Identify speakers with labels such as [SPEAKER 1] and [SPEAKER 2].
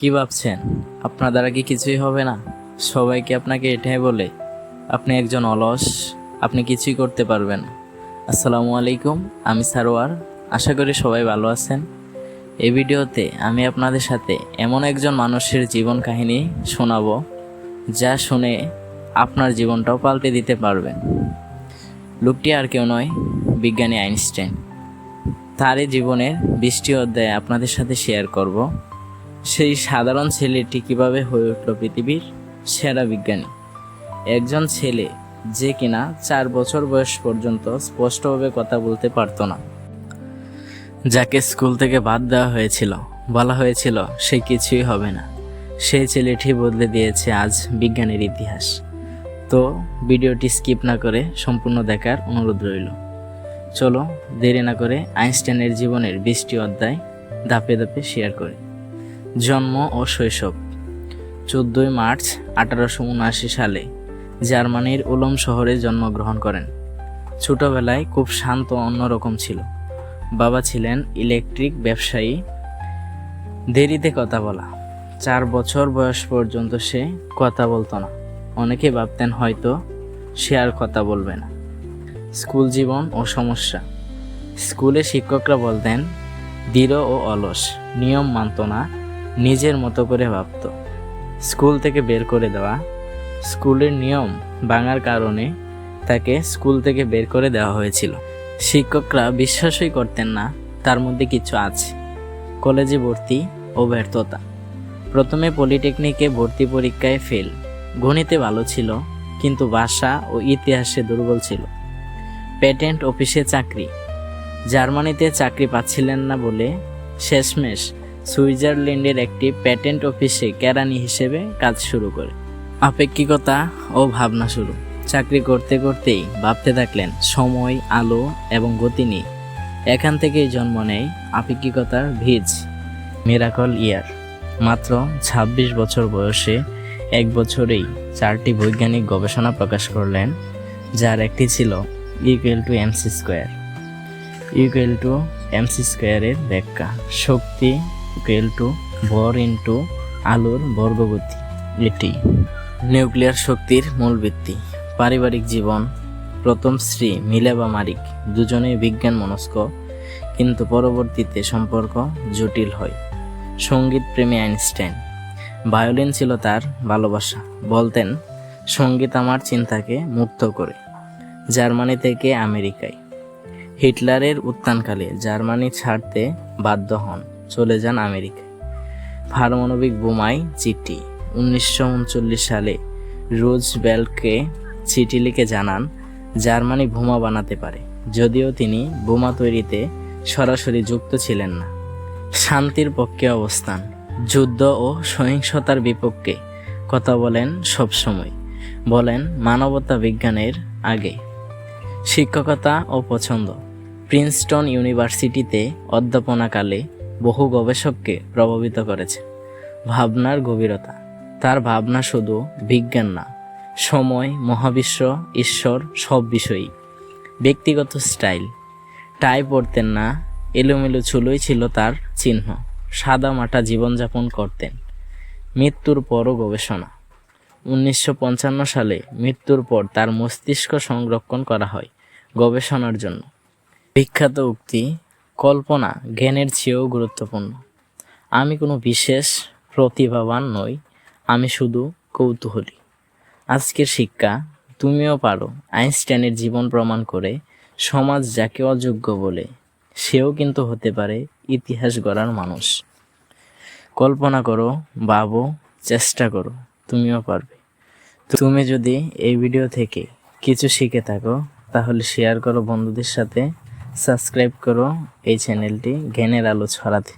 [SPEAKER 1] কি ভাবছেন? আপনার দ্বারা কি কিছুই হবে না? সবাইকে আপনাকে এটাই বলে, আপনি একজন অলস, আপনি কিছুই করতে পারবেন আসসালামু আলাইকুম, আমি সারোয়ার, আশা করি সবাই ভালো আছেন। এই ভিডিওতে আমি আপনাদের সাথে এমন একজন মানুষের জীবন কাহিনী শোনাব, যা শুনে আপনার জীবনটাও পাল্টে দিতে পারবেন। লোকটি আর কেউ নয়, বিজ্ঞানী আইনস্টাইন। তারই জীবনের বৃষ্টি অধ্যায় আপনাদের সাথে শেয়ার করব। সেই সাধারণ ছেলেটি কীভাবে হয়ে উঠল পৃথিবীর? সেরা বিজ্ঞানী। একজন ছেলে যে কিনা চার বছর বয়স পর্যন্ত স্পষ্টভাবে কথা বলতে পারতো না। যাকে স্কুল থেকে বাদ দেওয়া হয়েছিল, বলা হয়েছিল সে কিছুই হবে না। সেই ছেলেটি বদলে দিয়েছে আজ বিজ্ঞানের ইতিহাস। তো ভিডিওটি স্কিপ না করে সম্পূর্ণ দেখার অনুরোধ রইল। চলো দেরি না করে আইনস্টাইনের জীবনের বৃষ্টি অধ্যায় ধাপে ধাপে শেয়ার করি। জন্ম ও শৈশব। চোদ্দোই মার্চ আঠারোশো উনআশি সালে জার্মানির উলম শহরে জন্মগ্রহণ করেন। ছোটবেলায় খুব শান্ত অন্যরকম ছিল। বাবা ছিলেন ইলেকট্রিক ব্যবসায়ী। দেরিতে কথা বলা। চার বছর বয়স পর্যন্ত সে কথা বলতো না। অনেকে ভাবতেন হয়তো সে আর কথা বলবে না। স্কুল জীবন ও সমস্যা। স্কুলে শিক্ষকরা বলতেন দৃঢ় ও অলস। নিয়ম মানত না। নিজের মতো করে ভাবত। স্কুল থেকে বের করে দেওয়া। স্কুলের নিয়ম ভাঙার কারণে তাকে স্কুল থেকে বের করে দেওয়া হয়েছিল। শিক্ষকরা বিশ্বাসই করতেন না, তার মধ্যে কিছু আছে। কলেজে ভর্তি ও ব্যর্থতা। প্রথমে পলিটেকনিকে ভর্তি পরীক্ষায় ফেল। গণিতে ভালো ছিল, কিন্তু ভাষা ও ইতিহাসে দুর্বল ছিল। পেটেন্ট অফিসে চাকরি। জার্মানিতে চাকরি পাচ্ছিলেন না বলে শেষমেশ সুইজারল্যান্ডের একটি প্যাটেন্ট অফিসে কেরানি হিসেবে কাজ শুরু করে। আপেক্ষিকতা ও ভাবনা শুরু। চাকরি করতে করতেই ভাবতে থাকলেন সময়, আলো এবং গতি নিয়ে। এখান থেকেই জন্ম নেয় আপেক্ষিকতার ভিজ, মিরাকল ইয়ার। মাত্র ২৬ বছর বয়সে এক বছরেই চারটি বৈজ্ঞানিক গবেষণা প্রকাশ করলেন, যার একটি ছিল equal to MC square equal to MC স্কোয়ারের ব্যাখ্যা। শক্তি ইকুয়াল টু, ভর ইন্টু আলোর বর্গগতি, এটি নিউক্লিয়ার শক্তির মূল ভিত্তি, পারিবারিক জীবন, প্রথম শ্রী স্ত্রী মিলেবা মারিক, দুজনেই বিজ্ঞান মনস্ক, কিন্তু পরবর্তীতে সম্পর্ক জটিল হয়। সংগীত প্রেমী আইনস্টাইন, ভায়োলিন ছিল তার ভালোবাসা, বলতেন, সংগীত আমার চিন্তাকে মুক্ত করে। জার্মানি থেকে আমেরিকায়। হিটলারের উত্থানকালে জার্মানি ছাড়তে বাধ্য হন। চলে যান আমেরিকায়। পারমাণবিক বোমায় চিঠি। উনিশশো উনচল্লিশ সালে রোজ বেলকে চিঠি লিখে জানান, জার্মানি বোমা বানাতে পারে। যদিও তিনি বোমা তৈরিতে সরাসরি যুক্ত ছিলেন না। শান্তির পক্ষে অবস্থান। যুদ্ধ ও সহিংসতার বিপক্ষে কথা বলেন সবসময়। বলেন, মানবতা বিজ্ঞানের আগে। শিক্ষকতা ও পছন্দ। প্রিন্সটন ইউনিভার্সিটিতে অধ্যাপনাকালে বহু গবেষককে প্রভাবিত করেছে। ভাবনার গভীরতা। তার ভাবনা শুধু বিজ্ঞান না, সময়, মহাবিশ্ব, ঈশ্বর সব বিষয়ই। ব্যক্তিগত স্টাইল। টাই পরতেন না, এলোমেলো চুলোই ছিল তার চিহ্ন। সাদা মাটা জীবনযাপন করতেন। মৃত্যুর পরও গবেষণা। উনিশশো পঞ্চান্ন সালে মৃত্যুর পর তার মস্তিষ্ক সংরক্ষণ করা হয় গবেষণার জন্য। বিখ্যাত উক্তি কল্পনা জ্ঞানের চেয়েও গুরুত্বপূর্ণ। আমি কোনো বিশেষ প্রতিভাবান নই, আমি শুধু কৌতূহলী। আজকের শিক্ষা, তুমিও পারো আইনস্টাইনের জীবন প্রমাণ করে সমাজ যাকে অযোগ্য বলে, সেও কিন্তু হতে পারে ইতিহাস গড়ার মানুষ। কল্পনা করো, ভাবো, চেষ্টা করো, তুমিও পারবে। তুমি যদি এই ভিডিও থেকে কিছু শিখে থাকো, তাহলে শেয়ার করো বন্ধুদের সাথে। সাবস্ক্রাইব করো এই চ্যানেলটি জ্ঞানের আলো ছড়াতে।